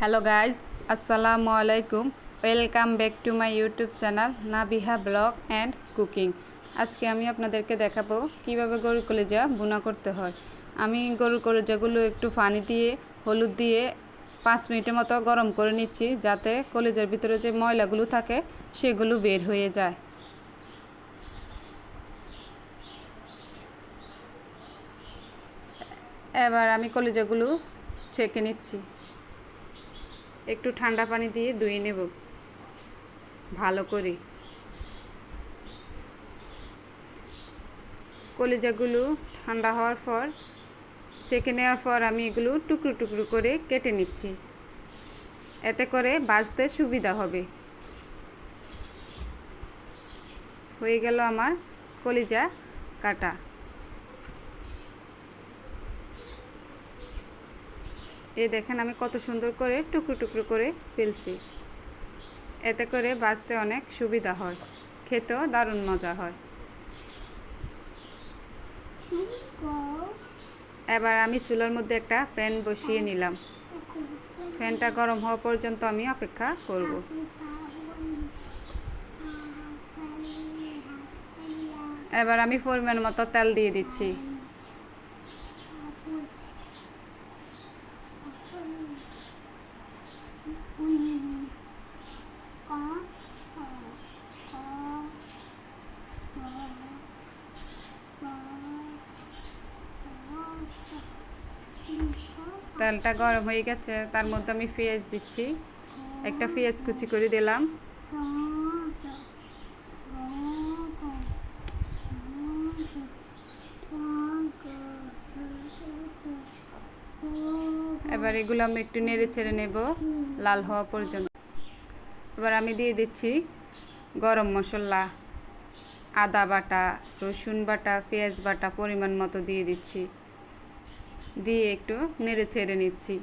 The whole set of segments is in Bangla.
হ্যালো গাইজ আসসালামু আলাইকুম welcome back to my YouTube channel Nabiha blog and cooking আজকে আমি আপনাদেরকে দেখাবো কীভাবে গরুর কলেজা বুনা করতে হয়। আমি গরুর কলেজাগুলো একটু পানি দিয়ে, হলুদ দিয়ে পাঁচ মিনিটের মতো গরম করে নিচ্ছি, যাতে কলেজার ভিতরে যে ময়লাগুলো থাকে, সেগুলো বের হয়ে যায়। এবার আমি কলেজাগুলো ছেঁকে নিচ্ছি। একটু ঠান্ডা পানি দিয়ে ধুয়ে নেব। ভালো করে। কলিজাগুলো ঠান্ডা হওয়ার পর, ছেঁকে নেওয়ার পর আমি এগুলো টুকরো টুকরো করে কেটে নিচ্ছি। এতে করে বাজতে সুবিধা হবে। হয়ে গেল আমার কলিজা কাটা। এ দেখেন আমি কত সুন্দর করে টুকরো টুকরো করে ফেলছি। এতে করে বাঁচতে অনেক সুবিধা হয়, খেতেও দারুণ মজা হয়। এবার আমি চুলার মধ্যে একটা প্যান বসিয়ে নিলাম। ফ্যানটা গরম হওয়া পর্যন্ত আমি অপেক্ষা করব। এবার আমি পরিমাণ মতো তেল দিয়ে দিচ্ছি। তেলটা গরম হয়ে গেছে, তার মধ্যে আমি পেঁয়াজ দিচ্ছি। একটা পেঁয়াজ কুচি করে দিলাম। এবার এগুলো আমি একটু নেড়ে ছেড়ে নেব, লাল হওয়া পর্যন্ত। এবার আমি দিয়ে দিচ্ছি গরম মশলা, আদা বাটা, রসুন বাটা, পেঁয়াজ বাটা পরিমাণ মতো দিয়ে দিচ্ছি। দিয়ে একটু নেড়ে ছেড়ে নিচ্ছি।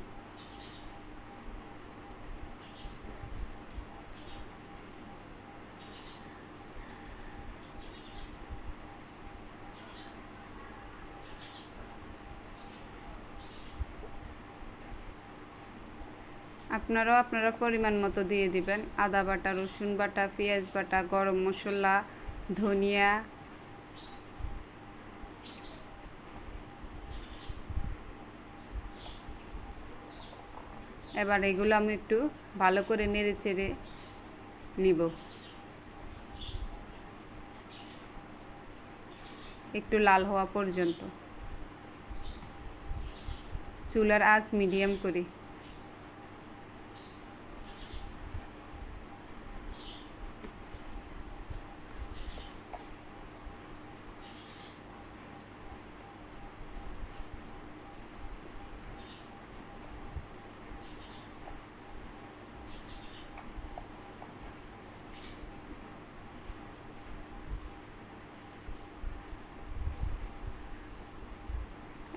আপনারাও আপনারা পরিমাণ মতো দিয়ে দিবেন। আদা বাটা, রসুন বাটা, পেঁয়াজ বাটা, গরম মশলা, ধনিয়া এবার এগুলো আমি একটু ভালো করে নেড়ে চেড়ে নিব। একটু লাল হওয়া পর্যন্ত। চুলার আঁচ মিডিয়াম করি।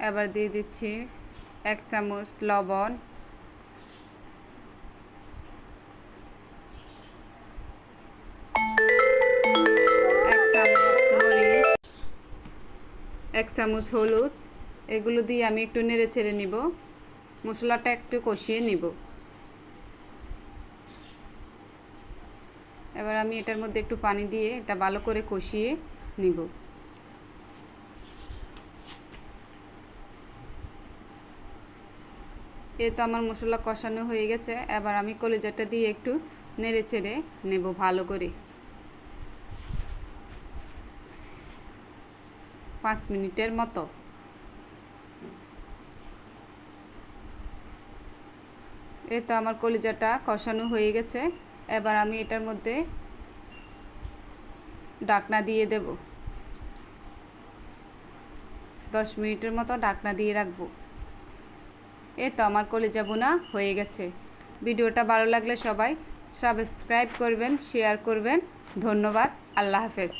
এবার দিয়ে দিচ্ছি এক চামচ লবণ। এক চামচ এক চামচ হলুদ। এগুলো দিয়ে আমি একটু নেড়ে ছেড়ে নিব। মশলাটা একটু কষিয়ে নিব। এবার আমি এটার মধ্যে একটু পানি দিয়ে এটা ভালো করে কষিয়ে নিব। এ তো আমার মশলা কষানো হয়ে গেছে। এবার আমি কলিজাটা দিয়ে একটু নেড়ে চেড়ে নেব ভালো করে। পাঁচ মিনিটের মতো। এ তো আমার কলিজাটা কষানো হয়ে গেছে। এবার আমি এটার মধ্যে ডাকনা দিয়ে দেব। দশ মিনিটের মতো ডাকনা দিয়ে রাখব। এ তো আমার কলেজা বোনা হয়ে গেছে। ভিডিওটা ভালো লাগলে সবাই সাবস্ক্রাইব করবেন শেয়ার করবেন। ধন্যবাদ, আল্লাহ হাফেজ।